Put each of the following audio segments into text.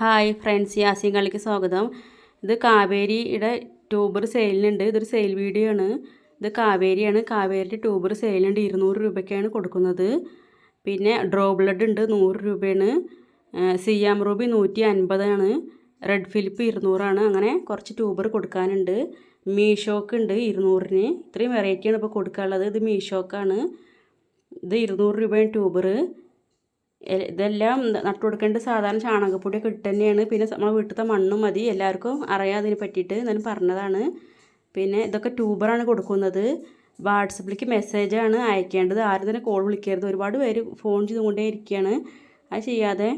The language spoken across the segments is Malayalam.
ഹായ് ഫ്രണ്ട്സ് യാസിൻ കളിക്ക് സ്വാഗതം. ഇത് കാവേരിയുടെ ട്യൂബർ സെയിലിനുണ്ട്. ഇതൊരു സെയിൽ വീഡിയോ ആണ് ഇത് കാവേരിയാണ്. കാവേരിയുടെ ട്യൂബർ സെയിലുണ്ട് ഇരുന്നൂറ് രൂപയ്ക്കാണ് കൊടുക്കുന്നത്. പിന്നെ ഡ്രോ ബ്ലഡ് ഉണ്ട്. നൂറ് രൂപയാണ്. സിയാം റൂബി നൂറ്റി അൻപതാണ് റെഡ് ഫിലിപ്പ് ഇരുന്നൂറാണ്. അങ്ങനെ കുറച്ച് ട്യൂബർ കൊടുക്കാനുണ്ട്. മീഷോക്ക് ഉണ്ട് ഇരുന്നൂറിന്. ഇത്രയും വെറൈറ്റിയാണ് ഇപ്പോൾ കൊടുക്കാനുള്ളത്. ഇത് മീഷോക്കാണ്. ഇത് ഇരുന്നൂറ് രൂപയാണ് ട്യൂബർ ഇതെല്ലാം നട്ടു സാധാരണ ചാണകപ്പൊടിയൊക്കെ ഇട്ട് തന്നെയാണ്. പിന്നെ നമ്മളെ വീട്ടിലത്തെ മണ്ണും മതി. എല്ലാവർക്കും അറിയാം അതിനെ പറ്റിയിട്ട്. എന്നാലും പറഞ്ഞതാണ്. പിന്നെ ഇതൊക്കെ ട്യൂബറാണ് കൊടുക്കുന്നത്. വാട്സപ്പിലേക്ക് മെസ്സേജാണ് അയക്കേണ്ടത്. ആരും തന്നെ കോൾ വിളിക്കരുത്. ഒരുപാട് പേര് ഫോൺ ചെയ്തുകൊണ്ടേ ഇരിക്കുകയാണ്. അത് ചെയ്യാതെ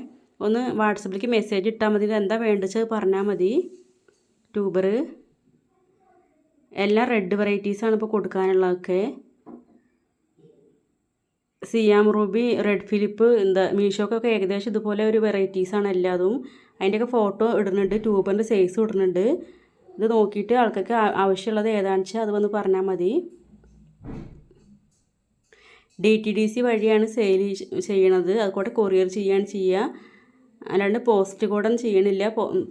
ഒന്ന് വാട്സപ്പിലേക്ക് മെസ്സേജ് ഇട്ടാൽ മതി. എന്താ വേണ്ടത് പറഞ്ഞാൽ മതി. ട്യൂബർ എല്ലാം റെഡ് വെറൈറ്റീസാണ് ഇപ്പോൾ കൊടുക്കാനുള്ളതൊക്കെ. സിയാം റൂബി റെഡ് ഫിലിപ്പ് എന്താ മീഷോക്കൊക്കെ ഏകദേശം ഇതുപോലെ ഒരു വെറൈറ്റീസാണ് എല്ലാതും. അതിന്റെയൊക്കെ ഫോട്ടോ ഇടുന്നുണ്ട് ട്യൂബറിന്റെ സൈസ് ഇടുന്നുണ്ട്. ഇത് നോക്കിയിട്ട് ആൾക്കൊക്കെ ആവശ്യമുള്ളത് ഏതാണെന്ന് വെച്ചാൽ അത് വന്ന് പറഞ്ഞാൽ മതി. ഡി ടി ഡി സി വഴിയാണ് സെയിൽ ചെയ്യണത്. അതുകൂടെ കൊറിയർ ചെയ്യാണ് ചെയ്യുക. അല്ലാണ്ട് പോസ്റ്റ് കൂടെ ചെയ്യണില്ല.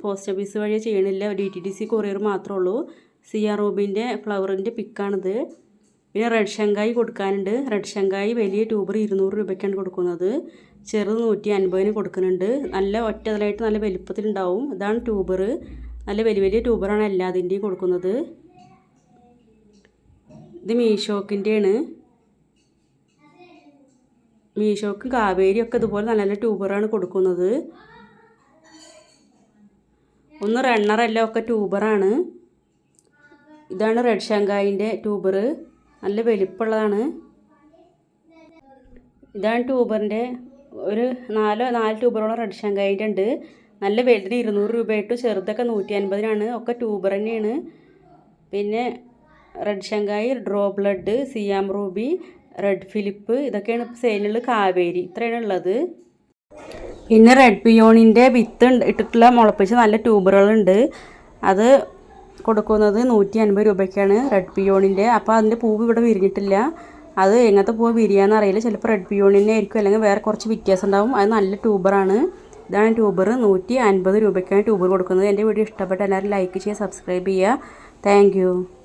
പോസ്റ്റ് ഓഫീസ് വഴി ചെയ്യണില്ല. D T D C courier മാത്രമേ ഉള്ളൂ. സിയാ റൂബിന്റെ ഫ്ലവറിന്റെ പിക്കാണിത്. പിന്നെ റെഡ് ഷങ്കായി കൊടുക്കാനുണ്ട്. റെഡ് ഷങ്കായി വലിയ ട്യൂബർ ഇരുന്നൂറ് രൂപയ്ക്കാണ് കൊടുക്കുന്നത്. ചെറുത് നൂറ്റി അൻപതിന് കൊടുക്കുന്നുണ്ട്. നല്ല ഒറ്റതലായിട്ട് നല്ല വലിപ്പത്തിലുണ്ടാവും. ഇതാണ് ട്യൂബർ നല്ല വലിയ വലിയ ട്യൂബറാണ് എല്ലാതിന്റെയും കൊടുക്കുന്നത്. ഇത് മീഷോക്കിന്റെയാണ് മീഷോക്ക് കാവേരി ഒക്കെ ഇതുപോലെ നല്ല നല്ല ട്യൂബറാണ് കൊടുക്കുന്നത്. ഒന്ന് റണ്ണറല്ല ഒക്കെ ട്യൂബറാണ് ഇതാണ് റെഡ് ഷങ്കായിന്റെ ട്യൂബർ നല്ല വലിപ്പമുള്ളതാണ്. ഇതാണ് ട്യൂബറിന്റെ ഒരു നാലോ നാല് ട്യൂബറോളം റെഡ് ഷങ്കായിന്റെ ഉണ്ട്. നല്ല വലുതിന് ഇരുന്നൂറ് രൂപയായിട്ട് ചെറുതൊക്കെ നൂറ്റി അൻപതിനാണ് ഒക്കെ ട്യൂബർ തന്നെയാണ്. പിന്നെ red Shanghai draw blood Siam ruby red Philip ഇതൊക്കെയാണ് ഇപ്പോൾ സെയിലുള്ള കാവേരി. ഇത്രയാണ് ഉള്ളത്. പിന്നെ റെഡ് പിയോണിന്റെ വിത്ത് ഇട്ടിട്ടുള്ള മുളപ്പിച്ച് നല്ല ട്യൂബറുകളുണ്ട്. അത് കൊടുക്കുന്നത് നൂറ്റി അൻപത് രൂപയ്ക്കാണ് റെഡ് പിയോണിന്റെ അപ്പോൾ അതിന്റെ പൂവ് ഇവിടെ വിരിഞ്ഞിട്ടില്ല. അത് എങ്ങനത്തെ പൂവ് വിരിയാന്ന് അറിയില്ല. ചിലപ്പോൾ റെഡ് പിയോണിനെ ആയിരിക്കും അല്ലെങ്കിൽ വേറെ കുറച്ച് വ്യത്യാസം ഉണ്ടാവും. അത് നല്ല ട്യൂബറാണ് ഇതാണ് ട്യൂബർ നൂറ്റി അൻപത് രൂപയ്ക്കാണ് ട്യൂബർ കൊടുക്കുന്നത്. എന്റെ വീഡിയോ ഇഷ്ടപ്പെട്ട എല്ലാവരും ലൈക്ക് ചെയ്യുക സബ്സ്ക്രൈബ് ചെയ്യുക. താങ്ക്